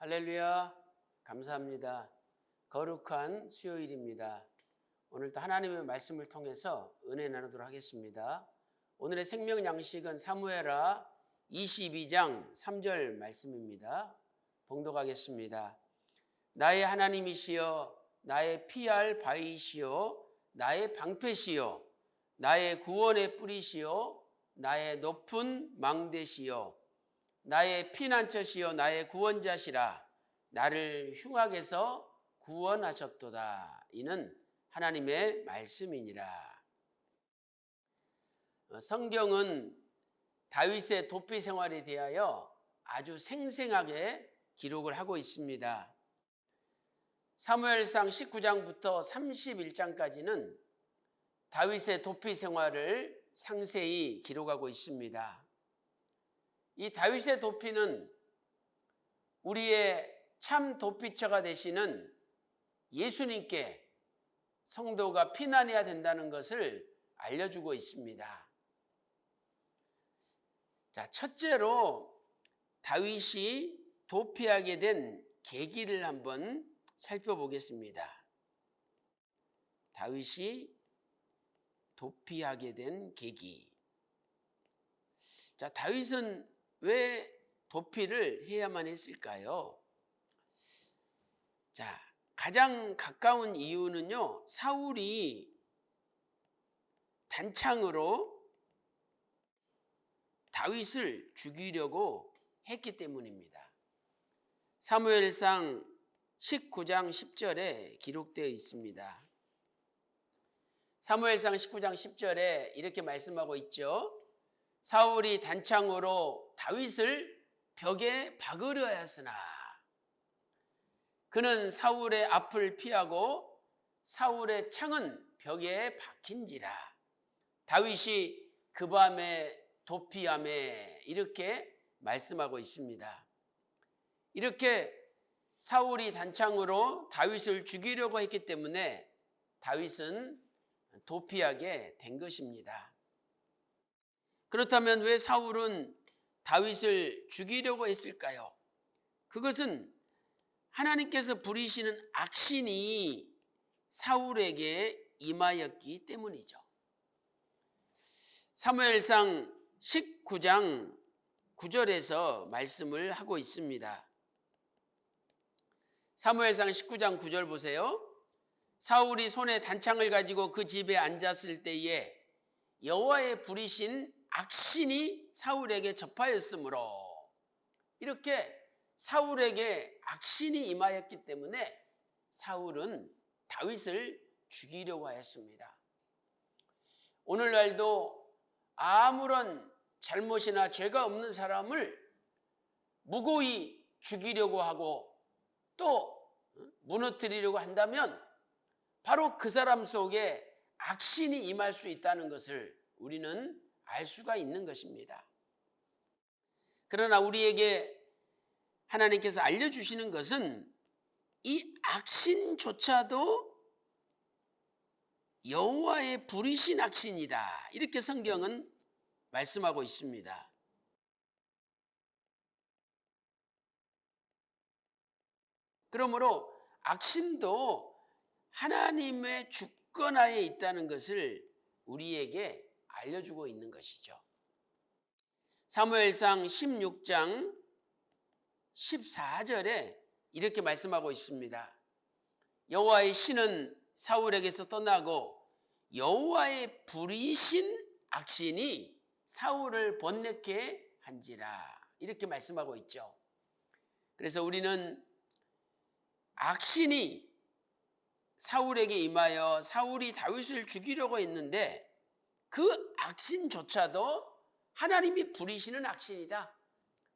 할렐루야. 감사합니다. 거룩한 수요일입니다. 오늘도 하나님의 말씀을 통해서 은혜 나누도록 하겠습니다. 오늘의 생명 양식은 사무엘하 22장 3절 말씀입니다. 봉독하겠습니다. 나의 하나님이시여 나의 피할 바위시여 나의 방패시여 나의 구원의 뿌리시여 나의 높은 망대시여 나의 피난처시여 나의 구원자시라. 나를 흉악에서 구원하셨도다. 이는 하나님의 말씀이니라. 어, 성경은 다윗의 도피 생활에 대하여 아주 생생하게 기록을 하고 있습니다. 사무엘상 19장부터 31장까지는 다윗의 도피 생활을 상세히 기록하고 있습니다. 이 다윗의 도피는 우리의 참 도피처가 되시는 예수님께 성도가 피난해야 된다는 것을 알려주고 있습니다. 자, 첫째로 다윗이 도피하게 된 계기를 한번 살펴보겠습니다. 다윗이 도피하게 된 계기. 자, 다윗은 왜 도피를 해야만 했을까요? 자, 가장 가까운 이유는요, 사울이 단창으로 다윗을 죽이려고 했기 때문입니다. 사무엘상 19장 10절에 기록되어 있습니다. 사무엘상 19장 10절에 이렇게 말씀하고 있죠. 사울이 단창으로 다윗을 벽에 박으려 하였으나 그는 사울의 앞을 피하고 사울의 창은 벽에 박힌지라 다윗이 그 밤에 도피함에 이렇게 말씀하고 있습니다. 이렇게 사울이 단창으로 다윗을 죽이려고 했기 때문에 다윗은 도피하게 된 것입니다. 그렇다면 왜 사울은 다윗을 죽이려고 했을까요? 그것은 하나님께서 부리시는 악신이 사울에게 임하였기 때문이죠. 사무엘상 19장 9절에서 말씀을 하고 있습니다. 사무엘상 19장 9절 보세요. 사울이 손에 단창을 가지고 그 집에 앉았을 때에 여호와의 부리신 악신이 사울에게 접하였으므로 이렇게 사울에게 악신이 임하였기 때문에 사울은 다윗을 죽이려고 하였습니다. 오늘날도 아무런 잘못이나 죄가 없는 사람을 무고히 죽이려고 하고 또 무너뜨리려고 한다면 바로 그 사람 속에 악신이 임할 수 있다는 것을 우리는 알 수가 있는 것입니다. 그러나 우리에게 하나님께서 알려주시는 것은 이 악신조차도 여호와의 부리신 악신이다. 이렇게 성경은 말씀하고 있습니다. 그러므로 악신도 하나님의 주권하에 있다는 것을 우리에게 알려주고 있는 것이죠. 사무엘상 16장 14절에 이렇게 말씀하고 있습니다. 여호와의 신은 사울에게서 떠나고 여호와의 불이신 악신이 사울을 번뇌케 한지라 이렇게 말씀하고 있죠. 그래서 우리는 악신이 사울에게 임하여 사울이 다윗을 죽이려고 했는데 그 악신조차도 하나님이 부리시는 악신이다.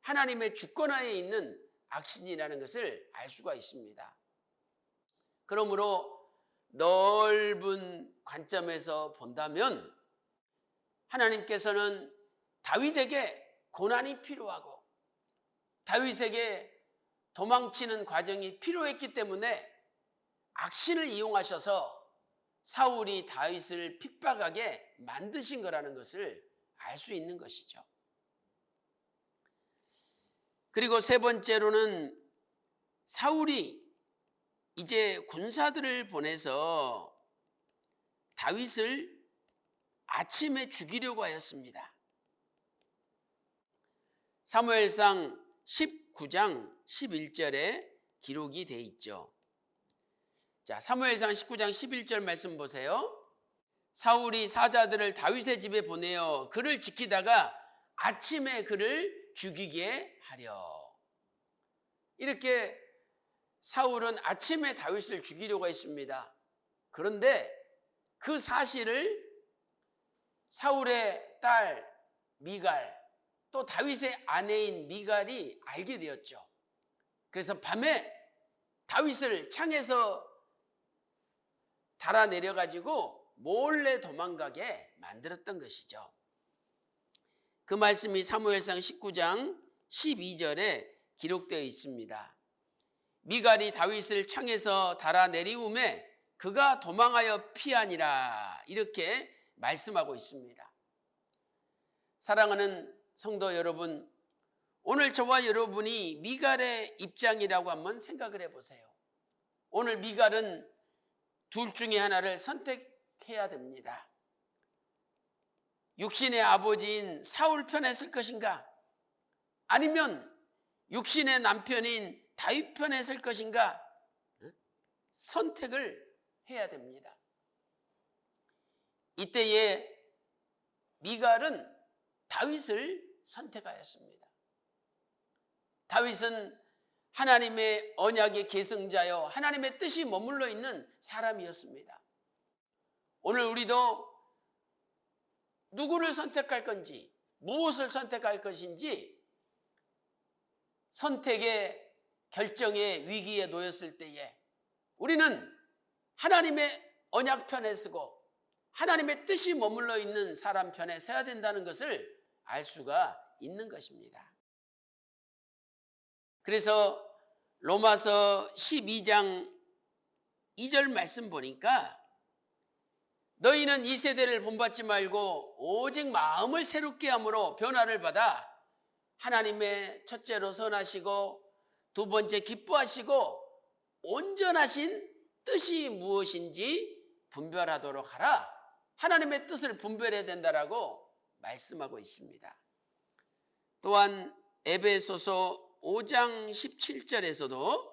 하나님의 주권하에 있는 악신이라는 것을 알 수가 있습니다. 그러므로 넓은 관점에서 본다면 하나님께서는 다윗에게 고난이 필요하고 다윗에게 도망치는 과정이 필요했기 때문에 악신을 이용하셔서 사울이 다윗을 핍박하게 만드신 거라는 것을 알 수 있는 것이죠. 그리고 세 번째로는 사울이 이제 군사들을 보내서 다윗을 아침에 죽이려고 하였습니다. 사무엘상 19장 11절에 기록이 돼 있죠. 자, 사무엘상 19장 11절 말씀 보세요. 사울이 사자들을 다윗의 집에 보내어 그를 지키다가 아침에 그를 죽이게 하려. 이렇게 사울은 아침에 다윗을 죽이려고 했습니다. 그런데 그 사실을 사울의 딸 미갈 또 다윗의 아내인 미갈이 알게 되었죠. 그래서 밤에 다윗을 창에서 달아 내려 가지고 몰래 도망가게 만들었던 것이죠. 그 말씀이 사무엘상 19장 12절에 기록되어 있습니다. 미갈이 다윗을 창에서 달아 내리움에 그가 도망하여 피하니라 이렇게 말씀하고 있습니다. 사랑하는 성도 여러분, 오늘 저와 여러분이 미갈의 입장이라고 한번 생각을 해보세요. 오늘 미갈은 둘 중에 하나를 선택해야 됩니다. 육신의 아버지인 사울 편에 설 것인가? 아니면 육신의 남편인 다윗 편에 설 것인가? 선택을 해야 됩니다. 이때에 미갈은 다윗을 선택하였습니다. 다윗은 하나님의 언약의 계승자요 하나님의 뜻이 머물러 있는 사람이었습니다. 오늘 우리도 누구를 선택할 건지 무엇을 선택할 것인지 선택의 결정의 위기에 놓였을 때에 우리는 하나님의 언약 편에 서고 하나님의 뜻이 머물러 있는 사람 편에 서야 된다는 것을 알 수가 있는 것입니다. 그래서 로마서 12장 2절 말씀 보니까 너희는 이 세대를 본받지 말고 오직 마음을 새롭게 함으로 변화를 받아 하나님의 첫째로 선하시고 두 번째 기뻐하시고 온전하신 뜻이 무엇인지 분별하도록 하라. 하나님의 뜻을 분별해야 된다라고 말씀하고 있습니다. 또한 에베소서 5장 17절에서도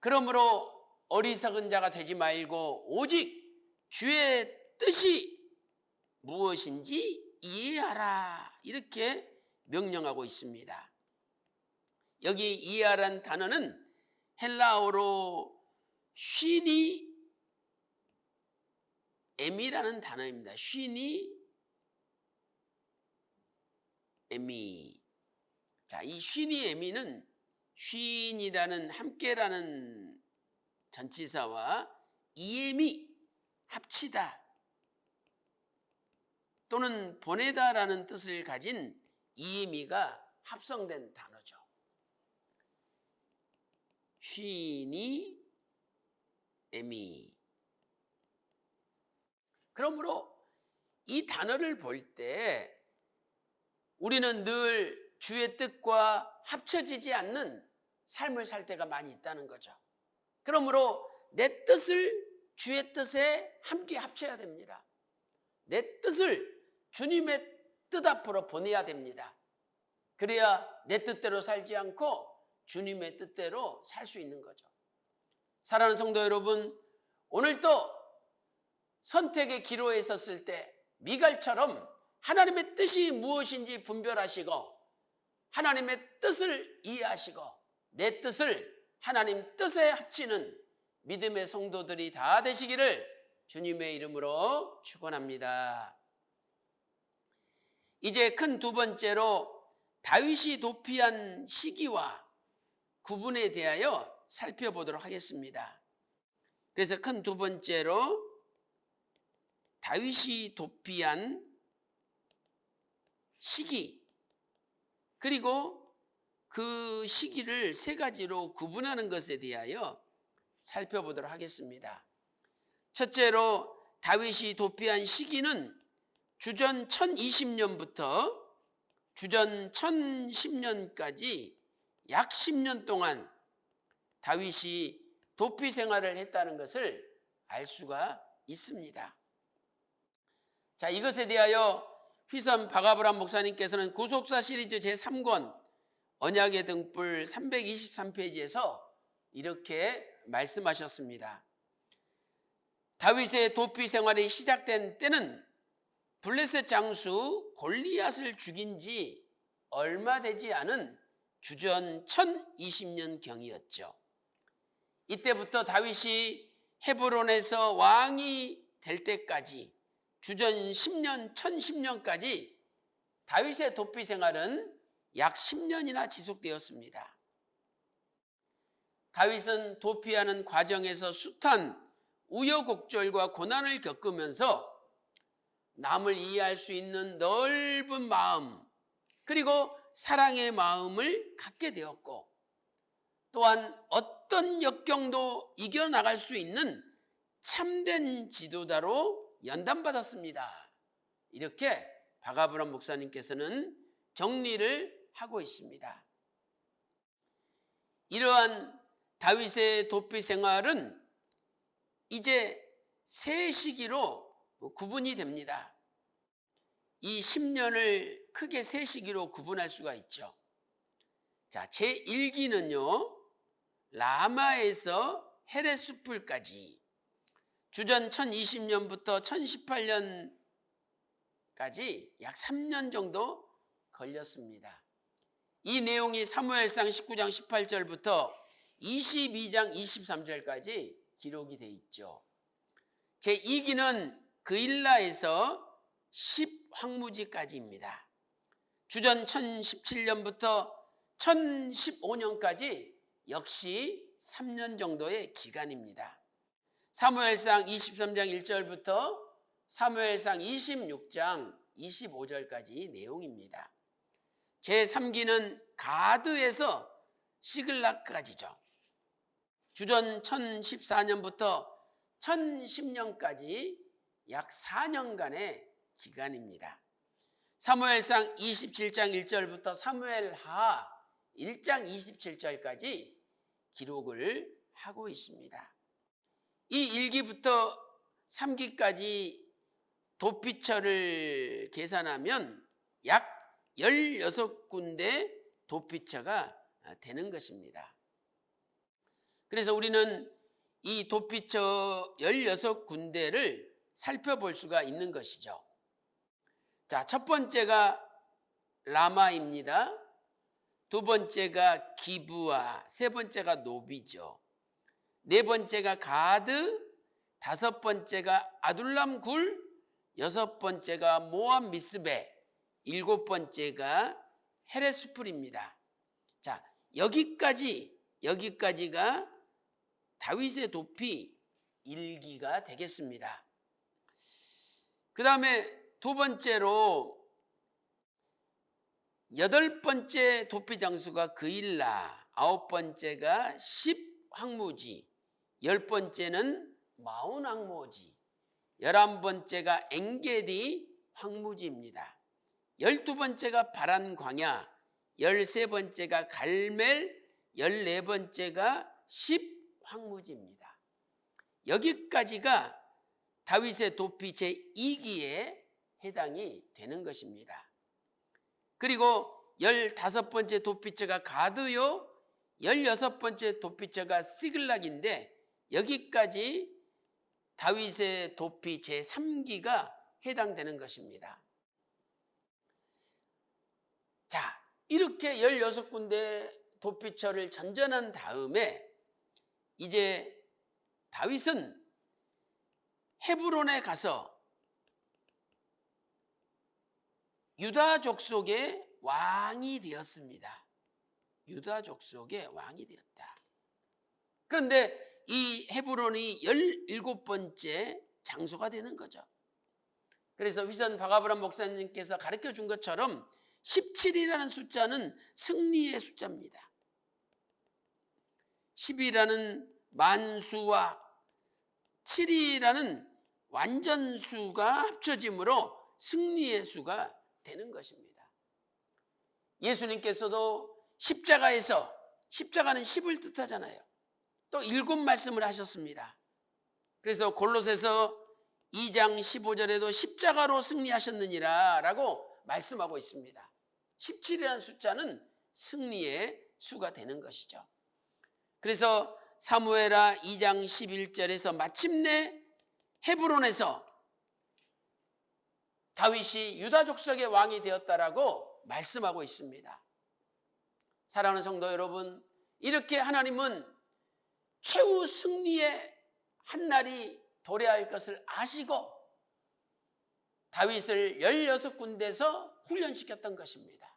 그러므로 어리석은 자가 되지 말고 오직 주의 뜻이 무엇인지 이해하라 이렇게 명령하고 있습니다. 여기 이해하란 단어는 헬라어로 쉬니 에미라는 단어입니다. 쉬니 에미. 자, 이 쉬니 에미는 쉰이라는 함께라는 전치사와 이엠이 합치다 또는 보내다라는 뜻을 가진 이엠이가 합성된 단어죠. 쉰이 에미. 그러므로 이 단어를 볼 때 우리는 늘 주의 뜻과 합쳐지지 않는 삶을 살 때가 많이 있다는 거죠. 그러므로 내 뜻을 주의 뜻에 함께 합쳐야 됩니다. 내 뜻을 주님의 뜻 앞으로 보내야 됩니다. 그래야 내 뜻대로 살지 않고 주님의 뜻대로 살 수 있는 거죠. 사랑하는 성도 여러분, 오늘도 선택의 기로에 섰을 때 미갈처럼 하나님의 뜻이 무엇인지 분별하시고 하나님의 뜻을 이해하시고 내 뜻을 하나님 뜻에 합치는 믿음의 성도들이 다 되시기를 주님의 이름으로 축원합니다. 이제 큰 두 번째로 다윗이 도피한 시기와 구분에 대하여 살펴보도록 하겠습니다. 그래서 큰 두 번째로 다윗이 도피한 시기 그리고 그 시기를 세 가지로 구분하는 것에 대하여 살펴보도록 하겠습니다. 첫째로 다윗이 도피한 시기는 주전 1020년부터 주전 1010년까지 약 10년 동안 다윗이 도피 생활을 했다는 것을 알 수가 있습니다. 자, 이것에 대하여 휘선 박아브람 목사님께서는 구속사 시리즈 제3권 언약의 등불 323페이지에서 이렇게 말씀하셨습니다. 다윗의 도피 생활이 시작된 때는 블레셋 장수 골리앗을 죽인 지 얼마 되지 않은 주전 1020년 경이었죠. 이때부터 다윗이 헤브론에서 왕이 될 때까지 주전 10년 1010년까지 다윗의 도피 생활은 약 10년이나 지속되었습니다. 다윗은 도피하는 과정에서 숱한 우여곡절과 고난을 겪으면서 남을 이해할 수 있는 넓은 마음 그리고 사랑의 마음을 갖게 되었고 또한 어떤 역경도 이겨나갈 수 있는 참된 지도자로 연단받았습니다. 이렇게 바가브람 목사님께서는 정리를 하고 있습니다. 이러한 다윗의 도피 생활은 이제 세 시기로 구분이 됩니다. 이 10년을 크게 세 시기로 구분할 수가 있죠. 자, 제 1기는요. 라마에서 헤레스풀까지 주전 1020년부터 1018년까지 약 3년 정도 걸렸습니다. 이 내용이 사무엘상 19장 18절부터 22장 23절까지 기록이 돼 있죠. 제 2기는 그일라에서 10황무지까지입니다. 주전 1017년부터 1015년까지 역시 3년 정도의 기간입니다. 사무엘상 23장 1절부터 사무엘상 26장 25절까지 내용입니다. 제3기는 가드에서 시글락까지죠. 주전 1014년부터 1010년까지 약 4년간의 기간입니다. 사무엘상 27장 1절부터 사무엘하 1장 27절까지 기록을 하고 있습니다. 이 1기부터 3기까지 도피처를 계산하면 약 16군데 도피처가 되는 것입니다. 그래서 우리는 이 도피처 16군데를 살펴볼 수가 있는 것이죠. 자, 첫 번째가 라마입니다. 두 번째가 기부아, 세 번째가 노비죠. 네 번째가 가드, 다섯 번째가 아둘람 굴, 여섯 번째가 모압 미스베, 일곱 번째가 헤레스풀입니다. 자, 여기까지 여기까지가 다윗의 도피 일기가 되겠습니다. 그 다음에 두 번째로 여덟 번째 도피 장수가 그일라, 아홉 번째가 십항무지, 열 번째는 마운 항무지, 열한 번째가 엥게디 황무지입니다. 열두 번째가 바란 광야, 열세 번째가 갈멜, 열네 번째가 십 황무지입니다. 여기까지가 다윗의 도피 제 2기에 해당이 되는 것입니다. 그리고 15번째 도피처가 가드요, 16번째 도피처가 시글락인데 여기까지 다윗의 도피 제3기가 해당되는 것입니다. 자, 이렇게 16군데 도피처를 전전한 다음에 이제 다윗은 헤브론에 가서 유다 족 속의 왕이 되었습니다. 유다 족 속의 왕이 되었다. 그런데 이 헤브론이 17번째 장소가 되는 거죠. 그래서 휘선 바가브람 목사님께서 가르쳐 준 것처럼 17이라는 숫자는 승리의 숫자입니다. 10이라는 만수와 7이라는 완전수가 합쳐짐으로 승리의 수가 되는 것입니다. 예수님께서도 십자가에서 십자가는 10을 뜻하잖아요. 또 일곱 말씀을 하셨습니다. 그래서 골로새서 2장 15절에도 십자가로 승리하셨느니라 라고 말씀하고 있습니다. 17이라는 숫자는 승리의 수가 되는 것이죠. 그래서 사무에라 2장 11절에서 마침내 헤브론에서 다윗이 유다 족속의 왕이 되었다라고 말씀하고 있습니다. 사랑하는 성도 여러분, 이렇게 하나님은 최후 승리의 한 날이 도래할 것을 아시고 다윗을 16군데서 훈련시켰던 것입니다.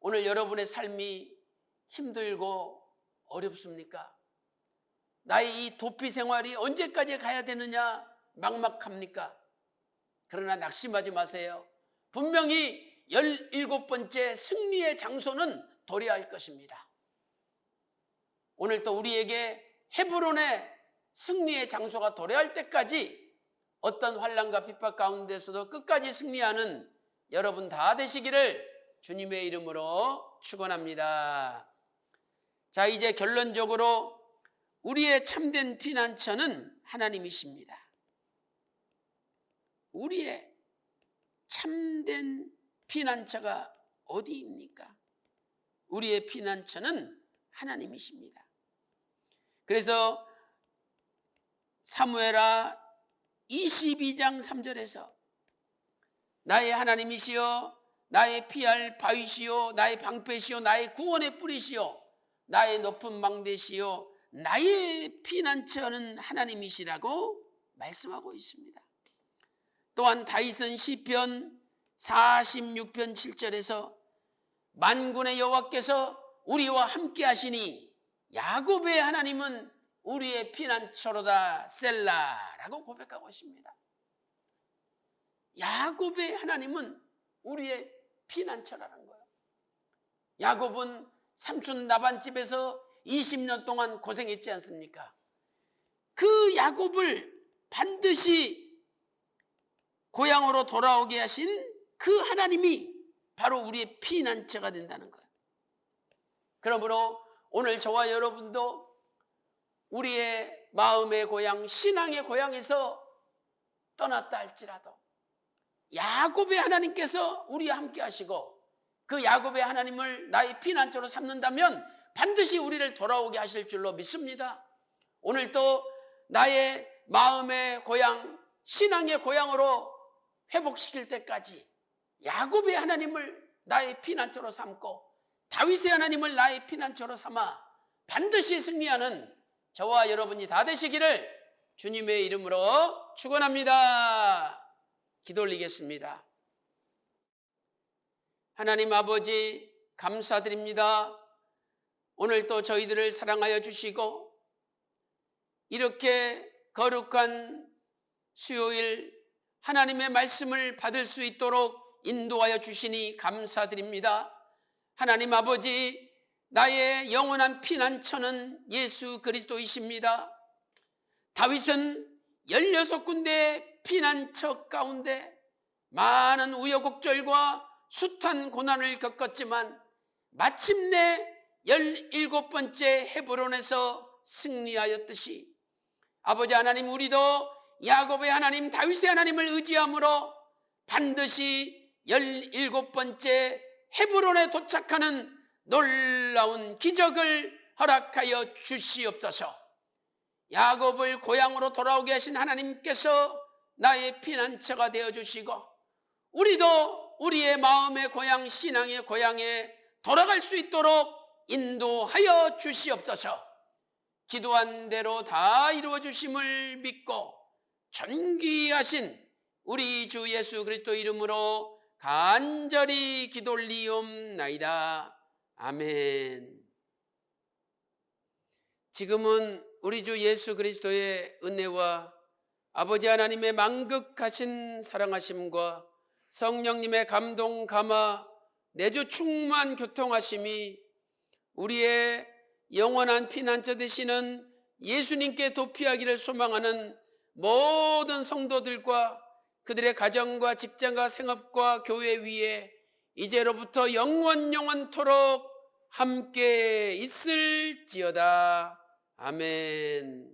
오늘 여러분의 삶이 힘들고 어렵습니까? 나의 이 도피 생활이 언제까지 가야 되느냐 막막합니까? 그러나 낙심하지 마세요. 분명히 17번째 승리의 장소는 도래할 것입니다. 오늘 또 우리에게 헤브론의 승리의 장소가 도래할 때까지 어떤 환란과 핍박 가운데서도 끝까지 승리하는 여러분 다 되시기를 주님의 이름으로 축원합니다. 자, 이제 결론적으로 우리의 참된 피난처는 하나님이십니다. 우리의 참된 피난처가 어디입니까? 우리의 피난처는 하나님이십니다. 그래서 사무에라 22장 3절에서 나의 하나님이시여 나의 피할 바위시요 나의 방패시요 나의 구원의 뿌리시요 나의 높은 망대시요 나의 피난처는 하나님이시라고 말씀하고 있습니다. 또한 다윗은 시편 46편 7절에서 만군의 여호와께서 우리와 함께 하시니 야곱의 하나님은 우리의 피난처로다 셀라라고 고백하고 있습니다. 야곱의 하나님은 우리의 피난처라는 거예요. 야곱은 삼촌 나반 집에서 20년 동안 고생했지 않습니까? 그 야곱을 반드시 고향으로 돌아오게 하신 그 하나님이 바로 우리의 피난처가 된다는 거예요. 그러므로 오늘 저와 여러분도 우리의 마음의 고향, 신앙의 고향에서 떠났다 할지라도 야곱의 하나님께서 우리와 함께 하시고 그 야곱의 하나님을 나의 피난처로 삼는다면 반드시 우리를 돌아오게 하실 줄로 믿습니다. 오늘도 나의 마음의 고향, 신앙의 고향으로 회복시킬 때까지 야곱의 하나님을 나의 피난처로 삼고 다윗의 하나님을 나의 피난처로 삼아 반드시 승리하는 저와 여러분이 다 되시기를 주님의 이름으로 축원합니다. 기도 올리겠습니다. 하나님 아버지 감사드립니다. 오늘 또 저희들을 사랑하여 주시고 이렇게 거룩한 수요일 하나님의 말씀을 받을 수 있도록 인도하여 주시니 감사드립니다. 하나님 아버지, 나의 영원한 피난처는 예수 그리스도이십니다. 다윗은 16군데 피난처 가운데 많은 우여곡절과 숱한 고난을 겪었지만 마침내 17번째 헤브론에서 승리하였듯이 아버지 하나님 우리도 야곱의 하나님 다윗의 하나님을 의지함으로 반드시 17번째 헤브론에 도착하는 놀라운 기적을 허락하여 주시옵소서. 야곱을 고향으로 돌아오게 하신 하나님께서 나의 피난처가 되어 주시고 우리도 우리의 마음의 고향 신앙의 고향에 돌아갈 수 있도록 인도하여 주시옵소서. 기도한 대로 다 이루어 주심을 믿고 존귀하신 우리 주 예수 그리스도 이름으로 간절히 기돌리옵나이다. 아멘. 지금은 우리 주 예수 그리스도의 은혜와 아버지 하나님의 망극하신 사랑하심과 성령님의 감동 감화 내주 충만 교통하심이 우리의 영원한 피난처 되시는 예수님께 도피하기를 소망하는 모든 성도들과 그들의 가정과 직장과 생업과 교회 위에 이제로부터 영원 영원토록 함께 있을지어다. 아멘.